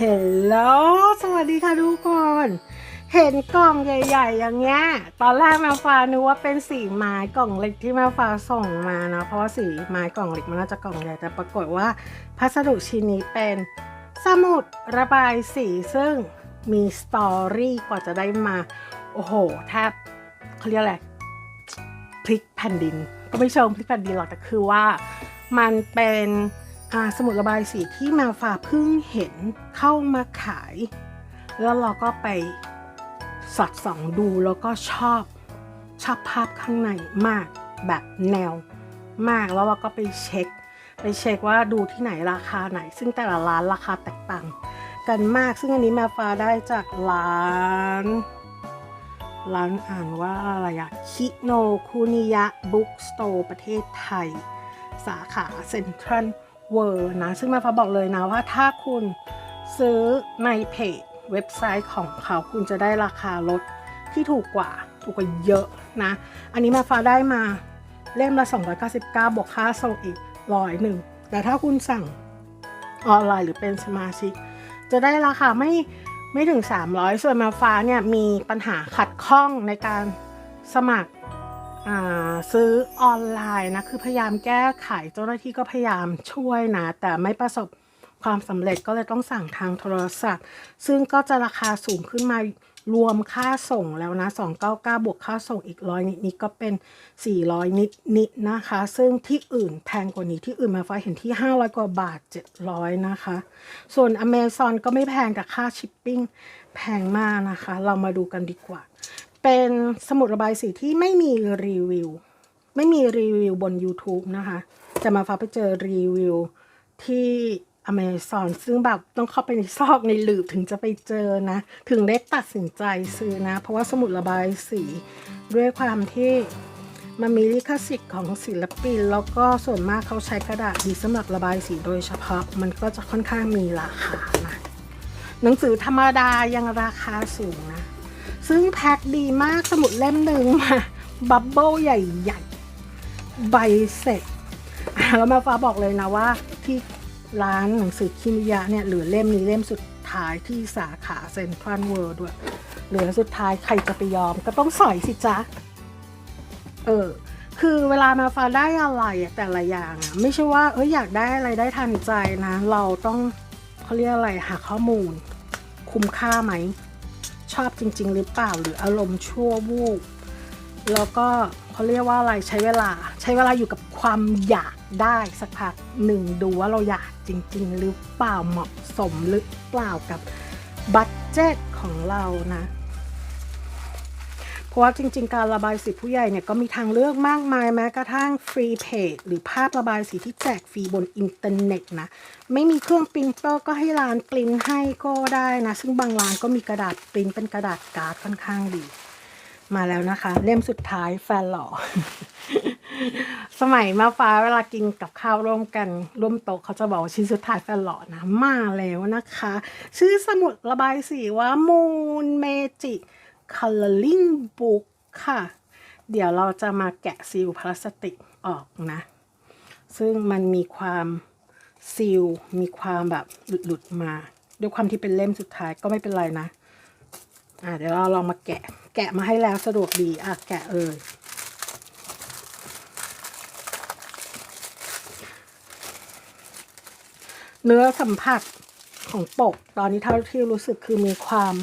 เฮลโลสวัสดีค่ะทุกคน เห็นกล่องใหญ่ ๆ อย่างเงี้ย ตอนแรกมาฟ้านึกว่าเป็นสีไม้กล่องเล็กที่มาฟ้าส่งมาเนาะ เพราะว่าสีไม้กล่องเล็กมันน่าจะกล่องใหญ่ แต่ปรากฏว่าพัสดุชิ้นนี้เป็นสมุดระบายสีซึ่งมีสตอรี่กว่าจะได้มา โอ้โหแทบเขาเรียกอะไรพลิกแผ่นดิน ก็ไม่เชิงพลิกแผ่นดินหรอกแต่คือว่ามันเป็น สมุดระบายสีที่มาฟ้าเพิ่งเห็นเข้ามาขาย แล้วเราก็ไปสอดส่องดูแล้วก็ชอบชอบภาพข้างในมากแบบแนวมากแล้วเราก็ไปเช็ค ไปเช็คว่าดูที่ไหนราคาไหน ซึ่งแต่ละร้านราคาแตกต่างกันมาก ซึ่งอันนี้มาฟ้าได้จากร้าน ร้านอ่านว่าอะไรอะคิโนคุนิยะบุ๊กสโตร์ประเทศไทย สาขาเซ็นทรัล เวิร์นะ ซึ่งแม่ฟ้าบอกเลยนะว่าถ้าคุณซื้อในเพจเว็บไซต์ของเขาคุณจะได้ราคาลดที่ถูกกว่าถูกกว่าเยอะนะ อันนี้แม่ฟ้าได้มาเล่มละ 299 บวกค่าส่งอีกร้อยหนึ่ง แต่ถ้าคุณสั่งออนไลน์หรือเป็นสมาชิก จะได้ราคาไม่ไม่ถึง 300 ส่วนมาฟ้าเนี่ยมีปัญหาขัดข้องในการสมัคร ซื้อออนไลน์นะ คือพยายามแก้ไขเจ้าหน้าที่ก็พยายามช่วยนะ แต่ไม่ประสบความสำเร็จก็เลยต้องสั่งทางโทรศัพท์ ซึ่งก็จะราคาสูงขึ้นมารวมค่าส่งแล้วนะ 299 บวกค่าส่งอีกร้อยนิดนี้ก็เป็น 400 นิดนิดนะคะ ซึ่งที่อื่นแพงกว่านี้ที่อื่นมาฟ้าเห็นที่ 500 กว่าบาท 700 นะคะ ส่วน Amazon ก็ไม่แพงแต่ค่าชิปปิ้งแพงมากนะคะ เรามาดูกันดีกว่า เป็นสมุดระบายสีที่ไม่มีรีวิว ไม่มีรีวิวบน YouTube นะคะ จะมาฟ้าไปเจอรีวิวที่ Amazon ซึ่งแบบต้องเข้าไปในซอกในหลืบถึงจะไปเจอนะ ถึงได้ตัดสินใจซื้อนะ เพราะว่าสมุดระบายสีด้วยความที่มันมีลิขสิทธิ์ของศิลปิน แล้วก็ส่วนมากเขาใช้กระดาษดีสำหรับระบายสีโดยเฉพาะมันก็จะค่อนข้างมีราคานะหนังสือธรรมดายังราคาสูงนะ ซึ่งแพ็คดีมากสมุดเล่มหนึ่งมาบับเบิลใหญ่ๆ ใบเสร็จแล้วมาฟ้าบอกเลยนะว่าที่ร้านหนังสือคิมิยะเนี่ยเหลือเล่มนี้เล่มสุดท้ายที่สาขาเซ็นทรัลเวิลด์ด้วย เหลือสุดท้ายใครจะไปยอมก็ต้องสอยสิจ๊ะ เออ คือเวลามาฟ้าได้อะไรแต่ละอย่างไม่ใช่ว่าเอ้ยอยากได้อะไรได้ทันใจนะ เราต้องเขาเรียกอะไรหาข้อมูล คุ้มค่าไหม ชอบจริง ๆ หรือเปล่าหรืออารมณ์ชั่ววูบแล้วก็เขาเรียกว่าอะไรใช้เวลา ใช้เวลาอยู่กับความอยากได้สักพักหนึ่งดูว่าเราอยากจริง ๆ หรือเปล่าเหมาะสมหรือเปล่ากับบัตเจ็ตของเรานะ เพราะว่าจริง ๆ การระบายสีผู้ใหญ่เนี่ยก็มีทางเลือกมากมายแม้กระทั่งฟรีเพจหรือภาพระบายสีที่แจกฟรีบนอินเทอร์เน็ตนะ ไม่มีเครื่องปรินเตอร์ก็ให้ร้านปรินให้ก็ได้นะ ซึ่งบางร้านก็มีกระดาษปรินเป็นกระดาษการ์ดค่อนข้างดี มาแล้วนะคะ เล่มสุดท้ายแฟนหล่อสมัยมาฟ้าเวลากินกับข้าวร่วมกันร่วมโต๊ะเขาจะบอกว่าชิ้นสุดท้ายแฟนหล่อนะมาแล้วนะคะ ชื่อสมุดระบายสีว่า Moon Magic Coloring Book ค่ะ เดี๋ยวเราจะมาแกะซีลพลาสติกออกนะ ซึ่งมันมีความซีลมีความแบบหลุดๆมา ด้วยความที่เป็นเล่มสุดท้ายก็ไม่เป็นไรนะ อะเดี๋ยวเราลองมาแกะ แกะมาให้แล้วสะดวกดี อะแกะเอ่ยเนื้อสัมผัสของปก ตอนนี้เท่าที่รู้สึกคือมีความ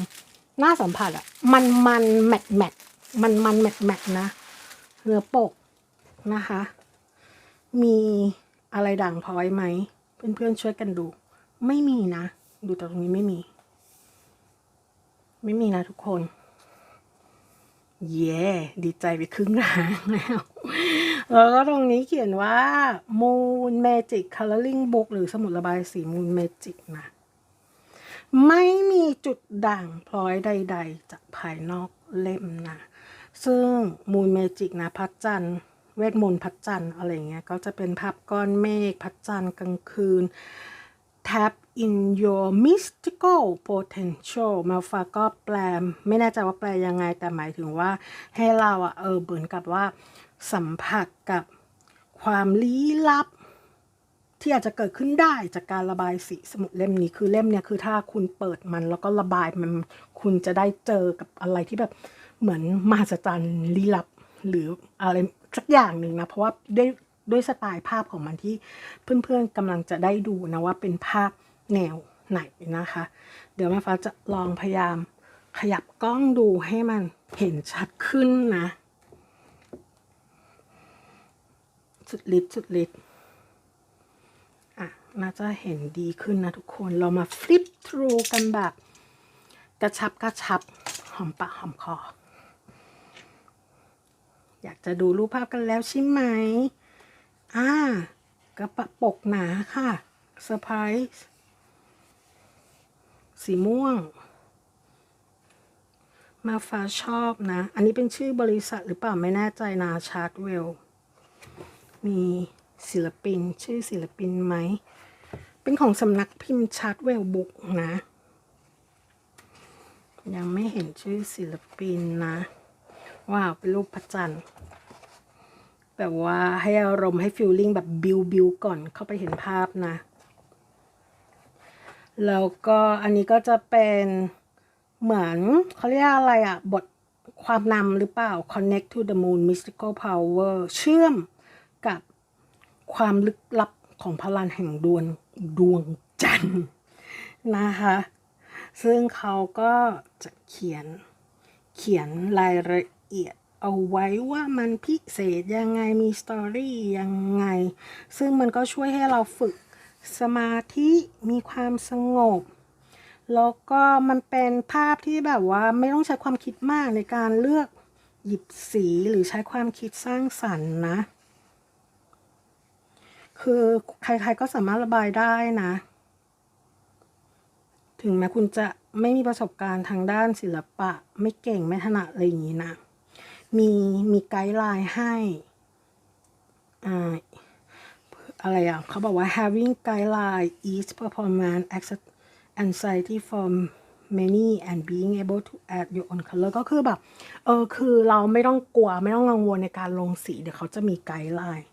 หน่าสัมผัสอะมันมันแมทแมทมันมันแมทแมทนะเนื้อปกนะคะ มีอะไรด่างพร้อยไหมเพื่อนๆช่วยกันดู ไม่มีนะ ดูตรงนี้ไม่มี ไม่มีนะทุกคน เย้ดีใจไปครึ่งทางแล้วแล้วก็ตรงนี้เขียนว่า Moon Magic Coloring Book หรือสมุดระบายสี Moon Magic นะ ไม่มีจุดด่างพร้อยใด ๆ จากภายนอกเล่มนะ ซึ่ง Moon Magic นะพัดจันทร์เวทมนต์พัดจันทร์อะไรเงี้ย ก็จะเป็นภาพก้อนเมฆพัดจันทร์กลางคืน tap in your mystical potential มาฟาก็แปล ไม่แน่ใจว่าแปลยังไง แต่หมายถึงว่าให้เราอะเออเหมือนกับว่าสัมผัสกับความลี้ลับ ที่อาจจะเกิดขึ้นได้จากการระบายสีสมุดเล่มนี้คือเล่มเนี่ยคือถ้าคุณเปิดมันแล้วก็ระบายมันคุณจะได้เจอกับอะไรที่แบบเหมือนมหัศจรรย์ลี้ลับ หรืออะไรสักอย่างหนึ่งนะเพราะว่าด้วยด้วยสไตล์ภาพของมันที่เพื่อนๆกำลังจะได้ดูนะว่าเป็นภาพแนวไหนนะคะ เดี๋ยวแม่ฟ้าจะลองพยายามขยับกล้องดูให้มันเห็นชัดขึ้นนะ สุดฤทธิ์สุดฤทธิ์ น่าจะเห็นดีขึ้นนะทุกคน เรามาฟลิปทรูกันแบบ กระชับกระชับ หอมปากหอมคอ อยากจะดูรูปภาพกันแล้วใช่ไหม อ่ากระปะปกหนาค่ะเซอร์ไพรส์สีม่วง มาฟ้าชอบนะ อันนี้เป็นชื่อบริษัทหรือเปล่าไม่แน่ใจนะชาร์ตเวล มี ศิลปิน ชื่อศิลปินไหม เป็นของสำนักพิมพ์ชาร์ตเวลบุกนะ ยังไม่เห็นชื่อศิลปินนะ ว้าว เป็นรูปพระจันทร์ แบบว่าให้อารมณ์ให้ฟิลลิ่งแบบบิวบิวก่อนเข้าไปเห็นภาพนะ แล้วก็อันนี้ก็จะเป็นเหมือนเขาเรียกอะไรอะบทความนำหรือเปล่า Connect to the Moon Mystical Power เชื่อม ความลึกลับของพลังแห่งดวงดวงจันทร์นะคะ ซึ่งเขาก็จะเขียนเขียนรายละเอียดเอาไว้ว่ามันพิเศษยังไงมีสตอรี่ยังไง ซึ่งมันก็ช่วยให้เราฝึกสมาธิมีความสงบ แล้วก็มันเป็นภาพที่แบบว่าไม่ต้องใช้ความคิดมากในการเลือกหยิบสีหรือใช้ความคิดสร้างสรรค์นะ คือใครๆก็สามารถระบายได้นะ ถึงแม้คุณจะไม่มีประสบการณ์ทางด้านศิลปะ ไม่เก่งไม่ถนัดอะไรอย่างนี้นะ มีมีไกด์ไลน์ให้อ่าอะไรอะเขาบอกว่า having guideline is performance anxiety for many and being able to add your own color ก็คือแบบ เออ คือเราไม่ต้องกลัว ไม่ต้องกังวลในการลงสี เดี๋ยวเขาจะมีไกด์ไลน์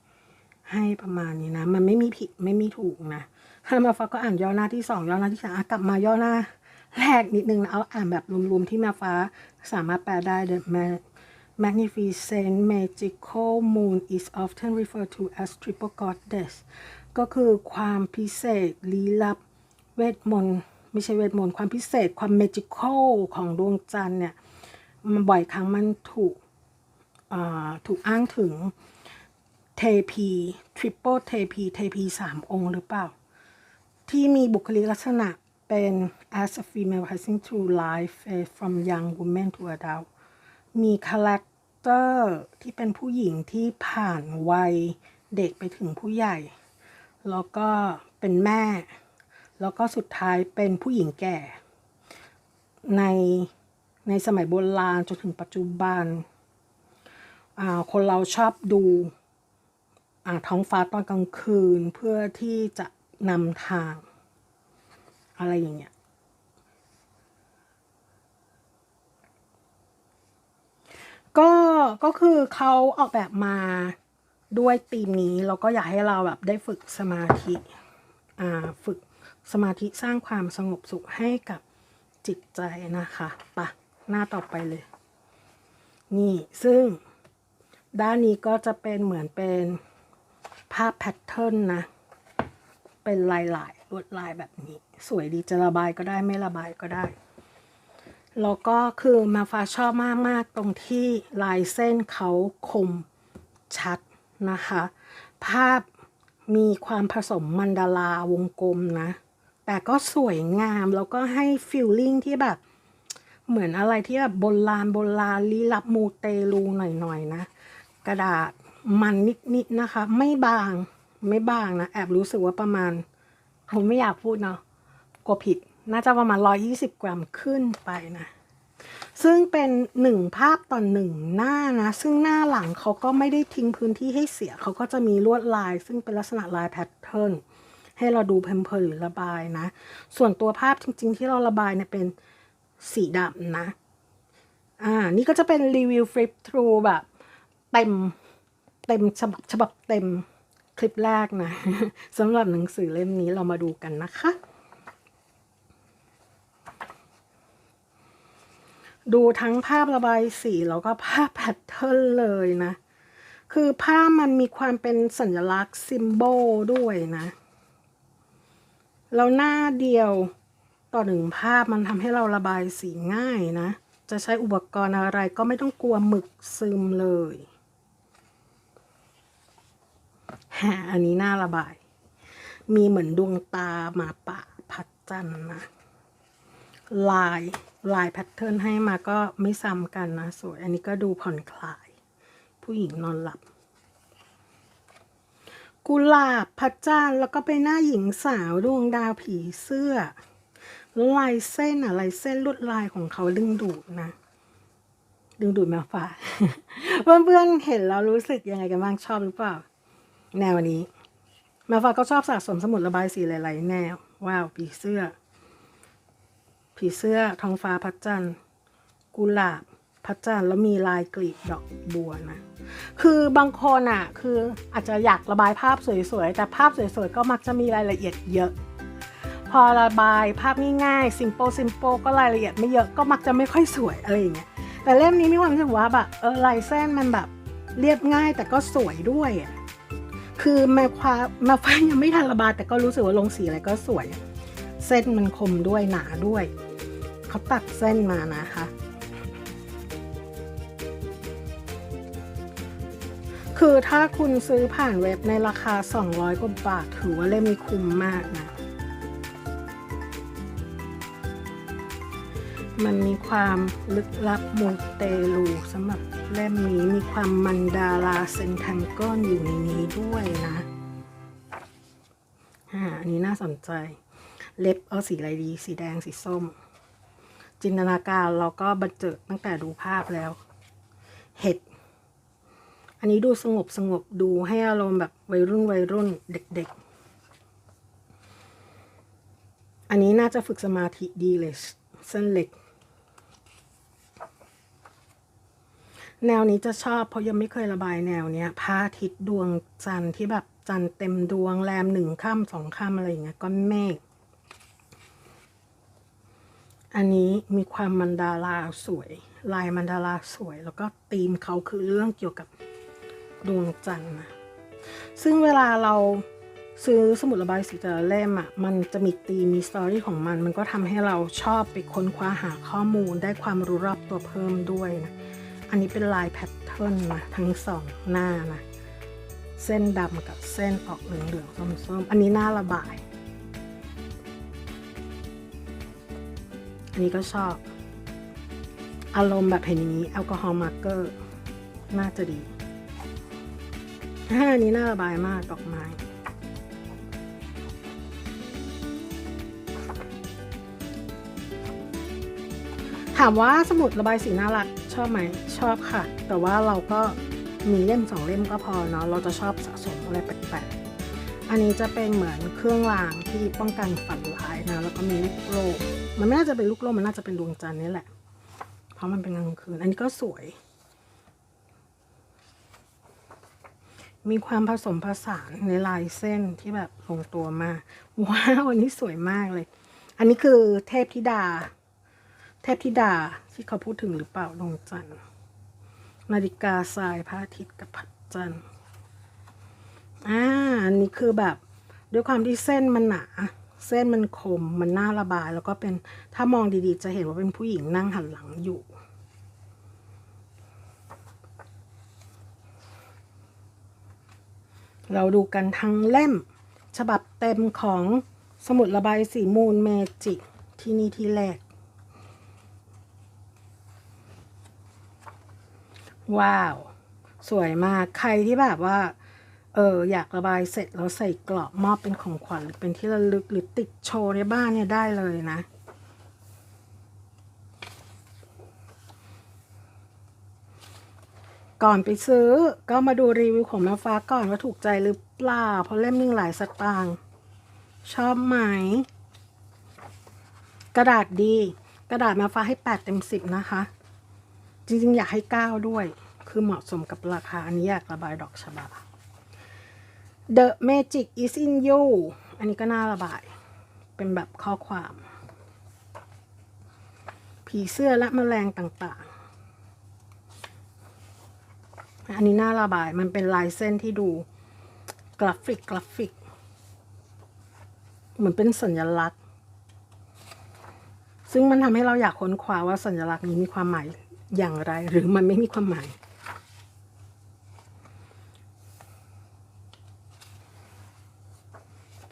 ให้ประมาณนี้นะ มันไม่มีผิดไม่มีถูกนะ ถ้ามาฟ้าก็อ่านย่อหน้าที่สองย่อหน้าที่สามกลับมาย่อหน้าแรกนิดนึงนะเอาอ่านแบบรวมๆที่มาฟ้าสามารถแปลได้ The magnificent magical moon is often referred to as triple goddess ก็คือความพิเศษลี้ลับเวทมนต์ไม่ใช่เวทมนต์ความพิเศษความ magical ของดวงจันทร์เนี่ย มันบ่อยครั้งมันถูกถูกอ้างถึง เทพี triple เทพีเทพีสามองค์หรือเปล่า ที่มีบุคลิกลักษณะเป็น as a female passing to life from young woman to adult มีคาแรคเตอร์ที่เป็นผู้หญิงที่ผ่านวัยเด็กไปถึงผู้ใหญ่ แล้วก็เป็นแม่ แล้วก็สุดท้ายเป็นผู้หญิงแก่ ในในสมัยโบราณจนถึงปัจจุบันอ่าคนเราชอบดู ท้องฟ้าตอนกลางคืนเพื่อที่จะนำทาง อะไรอย่างเงี้ยก็ก็คือเขาออกแบบมาด้วยธีมนี้แล้วก็อยากให้เราแบบได้ฝึกสมาธิอ่าฝึกสมาธิสร้างความสงบสุขให้กับจิตใจนะคะปะหน้าต่อไปเลย นี่ซึ่งด้านนี้ก็จะเป็นเหมือนเป็น ภาพแพทเทิร์นนะ เป็นลายลายลวดลายแบบนี้ สวยดีจะระบายก็ได้ไม่ระบายก็ได้ แล้วก็คือมาฟ้าชอบมากมากๆตรงที่ลายเส้นเขาคมชัดนะคะ ภาพมีความผสมมันดาราวงกลมนะ แต่ก็สวยงามแล้วก็ให้ฟิลลิ่งที่แบบ เหมือนอะไรที่แบบโบราณโบราณลี้ลับมูเตลูหน่อยๆนะกระดาษ มันนิดๆนะคะ ไม่บางไม่บางนะ แอบรู้สึกว่าประมาณผมไม่อยากพูดเนาะกลัวผิด น่าจะประมาณ 120 กรัมขึ้นไปนะ ซึ่งเป็นหนึ่งภาพต่อหนึ่งหน้านะ ซึ่งหน้าหลังเขาก็ไม่ได้ทิ้งพื้นที่ให้เสีย เขาก็จะมีลวดลาย ซึ่งเป็นลักษณะลายแพทเทิร์นให้เราดูเพลินๆหรือระบายนะ ส่วนตัวภาพจริง ๆ ที่เราระบายเนี่ยเป็นสีดำนะ อ่า นี่ก็จะเป็นรีวิวฟลิปทรูแบบเต็ม เต็มฉบับฉบับเต็มคลิปแรกนะสำหรับหนังสือเล่มนี้เรามาดูกันนะคะ ดูทั้งภาพระบายสีแล้วก็ภาพแพทเทิร์นเลยนะ คือภาพมันมีความเป็นสัญลักษณ์ซิมโบลด้วยนะแล้วหน้าเดียวต่อหนึ่งภาพมันทำให้เราระบายสีง่ายนะ จะใช้อุปกรณ์อะไรก็ไม่ต้องกลัวหมึกซึมเลย อันนี้น่าระบาย มีเหมือนดวงตาหมาป่าพัดจันนะ ลายลายแพทเทิร์นให้มาก็ไม่ซ้ำกันนะสวย อันนี้ก็ดูผ่อนคลาย ผู้หญิงนอนหลับ กุหลาบพัดจันแล้วก็ไปหน้าหญิงสาวดวงดาวผีเสื้อลายเส้นอะลายเส้นลวดลายของเขาดึงดูดนะดึงดูดมาฝาเพื่อนๆเห็นแล้วรู้สึกยังไงกันบ้างชอบหรือเปล่า แนวนี้ มาฟ้าก็ชอบสะสมสมุดระบายสีหลายๆ แนว ว้าว ผีเสื้อ ผีเสื้อทองฟ้าพัดจันทร์กุหลาบพัดจันทร์แล้วมีลายกลีบดอกบัวนะ คือบางคนอะคืออาจจะอยากระบายภาพสวยๆ แต่ภาพสวยๆ ก็มักจะมีรายละเอียดเยอะ พอระบายภาพง่ายๆ simple simple ก็รายละเอียดไม่เยอะก็มักจะไม่ค่อยสวยอะไรอย่างเงี้ย แต่เล่มนี้มีความรู้สึกว่าแบบเออลายเส้นมันแบบเรียบง่ายแต่ก็สวยด้วยอะ คือแมความแม้ฟ้ายังไม่ทันระบายแต่ก็รู้สึกว่าลงสีอะไรก็สวย เส้นมันคมด้วยหนาด้วยเขาตัดเส้นมานะคะ คือถ้าคุณซื้อผ่านเว็บในราคา 200 กว่าบาท ถือว่าเล่มนี้คุ้มมากนะ มันมีความลึกลับมูเตลูสำหรับ เล่มนี้มีความมันดาราเซนทังก้อนอยู่ในนี้ด้วยนะอ่าอันนี้น่าสนใจ เล็บเอาสีอะไรดี สีแดงสีส้ม จินตนาการเราก็บันเจิดตั้งแต่ดูภาพแล้ว เห็ด อันนี้ดูสงบสงบดูให้อารมณ์แบบวัยรุ่นวัยรุ่นเด็ก ๆ อันนี้น่าจะฝึกสมาธิดีเลย เส้นเล็ก แนวนี้จะชอบเพราะยังไม่เคยระบายแนวเนี้ยพระอาทิตย์ดวงจันทร์ที่แบบจันทร์เต็มดวงแรมหนึ่งค่ำสองค่ำอะไรอย่างเงี้ยก้อนเมฆอันนี้มีความมันดาราสวย ลายมันดาราสวย แล้วก็ธีมเขาคือเรื่องเกี่ยวกับดวงจันทร์นะซึ่งเวลาเราซื้อสมุดระบายสีแต่ละเล่มอะมันจะมีธีมมีสตอรี่ของมัน มันก็ทำให้เราชอบไปค้นคว้าหาข้อมูลได้ความรู้รอบตัวเพิ่มด้วยนะ อันนี้เป็นลายแพทเทิร์นนะทั้งสองหน้านะ เส้นดำกับเส้นออกเหลืองๆส้มๆ อันนี้หน้าระบาย อันนี้ก็ชอบ อารมณ์แบบเห็นอย่างนี้แอลกอฮอล์มาร์กเกอร์น่าจะดีอันนี้น่าระบายมากดอกไม้ถามว่าสมุดระบายสีน่ารัก ชอบไหมชอบค่ะ แต่ว่าเราก็มีเล่มสองเล่มก็พอเนาะเราจะชอบสะสมอะไรแปลกๆอันนี้จะเป็นเหมือนเครื่องรางที่ป้องกันฝันร้ายนะแล้วก็มีลูกโลกมันไม่น่าจะเป็นลูกโลกมันน่าจะเป็นดวงจันทร์นี่แหละ เพราะมันเป็นกลางคืน อันนี้ก็สวย มีความผสมผสานในลายเส้นที่แบบลงตัวมากว้าวอันนี้สวยมากเลย อันนี้คือเทพธิดา เทพธิดาที่เขาพูดถึงหรือเปล่าดวงจันทร์นาฬิกาทรายพระอาทิตย์กับพัดจันทร์อ่าอันนี้คือแบบด้วยความที่เส้นมันหนา เส้นมันคมมันน่าระบาย แล้วก็เป็นถ้ามองดีๆ จะเห็นว่าเป็นผู้หญิงนั่งหันหลังอยู่ เราดูกันทั้งเล่ม ฉบับเต็มของสมุดระบายสีมูลเมจิกที่นี่ที่แรก ว้าว สวยมากใครที่แบบว่า เอออยากระบายเสร็จแล้วใส่กรอบมอบเป็นของขวัญหรือเป็นที่ระลึกหรือติดโชว์ในบ้านเนี่ยได้เลยนะก่อนไปซื้อก็มาดูรีวิวของแม่ฟ้าก่อนว่าถูกใจหรือเปล่า เพราะเล่มนึงหลายสตางค์ชอบไหม กระดาษดี กระดาษแมาฟ้าให้ 8 เต็ม 10 นะคะ จริง ๆ อยากให้ 9 ด้วย คือเหมาะสมกับราคาอันนี้อยากระบายดอกชบา The Magic is in you อันนี้ก็น่าระบาย เป็นแบบข้อความ ผีเสื้อและแมลงต่างๆ อันนี้น่าระบาย มันเป็นลายเส้นที่ดูกราฟิกกราฟิก เหมือนเป็นสัญลักษณ์ ซึ่งมันทำให้เราอยากค้นคว้าว่าสัญลักษณ์นี้มีความหมายอย่างไร หรือมันไม่มีความหมาย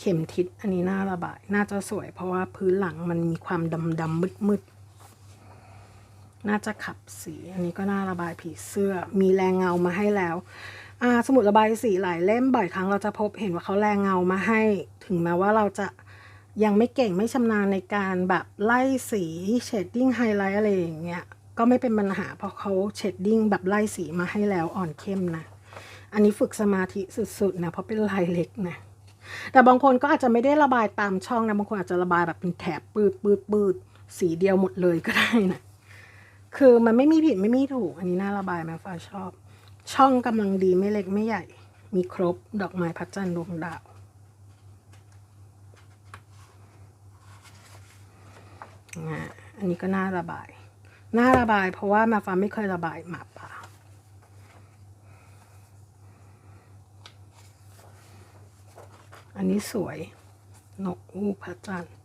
เข็มทิศอันนี้น่าระบาย น่าจะสวย เพราะว่าพื้นหลังมันมีความดำดำมืดมืดๆน่าจะขับสี อันนี้ก็น่าระบายผีเสื้อ มีแรงเงามาให้แล้วอาสมุดระบายสีหลายเล่มบ่อยครั้งเราจะพบเห็นว่าเขาแรงเงามาให้ ถึงแม้ว่าเราจะยังไม่เก่งไม่ชำนาญในการแบบไล่สีเชดดิ้งไฮไลท์อะไรอย่างเงี้ย ก็ไม่เป็นปัญหาเพราะเขาเชดดิ้งแบบไล่สีมาให้แล้วอ่อนเข้มนะ อันนี้ฝึกสมาธิสุดๆนะเพราะเป็นลายเล็กนะ แต่บางคนก็อาจจะไม่ได้ระบายตามช่องนะบางคนอาจจะระบายแบบเป็นแถบปืดปืดปืดสีเดียวหมดเลยก็ได้นะคือมันไม่มีผิดไม่มีถูก อันนี้น่าระบายไหมฟ้าชอบ ช่องกำลังดีไม่เล็กไม่ใหญ่ มีครบดอกไม้พระจันทร์ดวงดาวอ่าอันนี้ก็น่าระบาย น่าระบายเพราะว่ามาฟ้าไม่เคยระบายหมาป่า อันนี้สวยนกอูพระจันทร์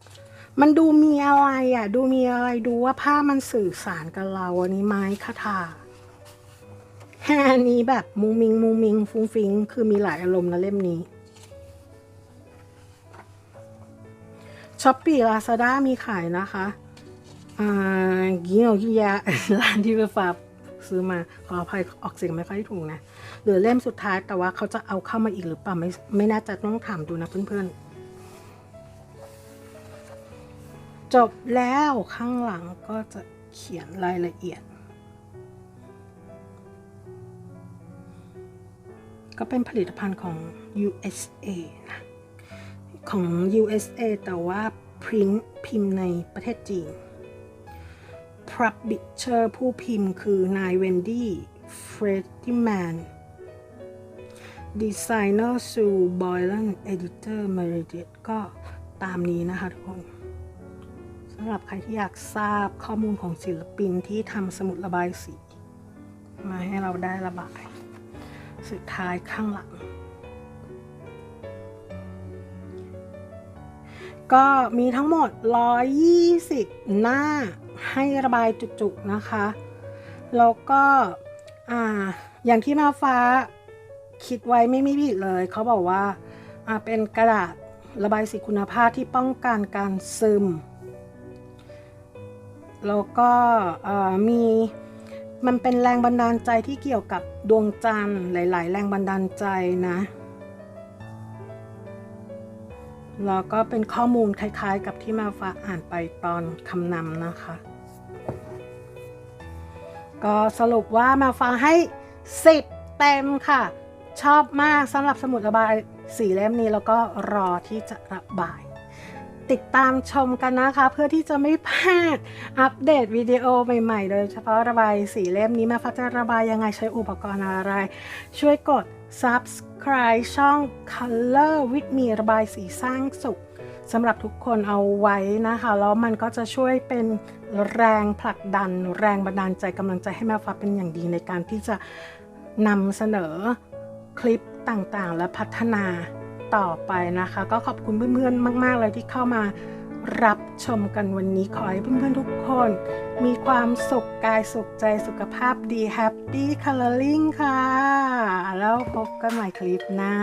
มันดูมีอะไรอะ ดูมีอะไรดูว่าผ้ามันสื่อสารกับเรา อันนี้ไม้คาถาอันนี้แบบมุงมิงมุงมิงฟุ้งฟิง คือมีหลายอารมณ์นะเล่มนี้ช้อปปี้ลาซาด้ามีขายนะคะ อ่ากิโยกิยะร้านที่เวฟ้า ซื้อมาขออภัยออกเสียงไม่ค่อยถูกนะเหลือเล่มสุดท้ายแต่ว่าเขาจะเอาเข้ามาอีกหรือเปล่าไม่ไม่น่าจะต้องถามดูนะเพื่อนๆ จบแล้วข้างหลังก็จะเขียนรายละเอียด ก็เป็นผลิตภัณฑ์ของ USA นะของ USA แต่ว่าพิมพ์ในประเทศจีน Publisher ผู้พิมพ์คือนายเวนดี้เฟรดดี้แมน Designer Sue Boylan Editor Meredith ก็ตามนี้นะคะทุกคนสำหรับใครที่อยากทราบข้อมูลของศิลปินที่ทำสมุดระบายสี มาให้เราได้ระบาย สุดท้ายข้างหลัง ก็มีทั้งหมด 120 หน้า ให้ระบายจุกๆนะคะ แล้วก็อ่าอย่างที่มาฟ้าคิดไว้ไม่มีผิดเลย เขาบอกว่าอ่าเป็นกระดาษระบายสีคุณภาพที่ป้องกันการซึม แล้วก็มีมันเป็นแรงบันดาลใจที่เกี่ยวกับดวงจันทร์หลาย ๆ แรงบันดาลใจนะ แล้วก็เป็นข้อมูลคล้าย ๆ กับที่มาฟ้าอ่านไปตอนคำนำนะคะ ก็สรุปว่ามาฟ้าให้ 10 เต็มค่ะ ชอบมากสำหรับสมุดระบายสีเล่มนี้แล้วก็รอที่จะระบาย ติดตามชมกันนะคะ เพื่อที่จะไม่พลาดอัปเดตวิดีโอใหม่ๆ โดยเฉพาะระบายสีเล่มนี้มาฟ้าจะระบายยังไงใช้อุปกรณ์อะไร ช่วยกด subscribe ช่อง Color with me ระบายสีสร้างสุข สำหรับทุกคนเอาไว้นะคะแล้วมันก็จะช่วยเป็นแรงผลักดัน แรงบันดาลใจกำลังใจให้แม่ฟ้าเป็นอย่างดีในการที่จะนำเสนอคลิปต่างๆ และพัฒนาต่อไปนะคะ ก็ขอบคุณเพื่อนๆมาก ๆ เลยที่เข้ามารับชมกันวันนี้ขอให้เพื่อนๆทุกคน มีความสุขกายสุขใจสุขภาพดี Happy Coloring ค่ะ แล้วพบกันใหม่คลิปหน้า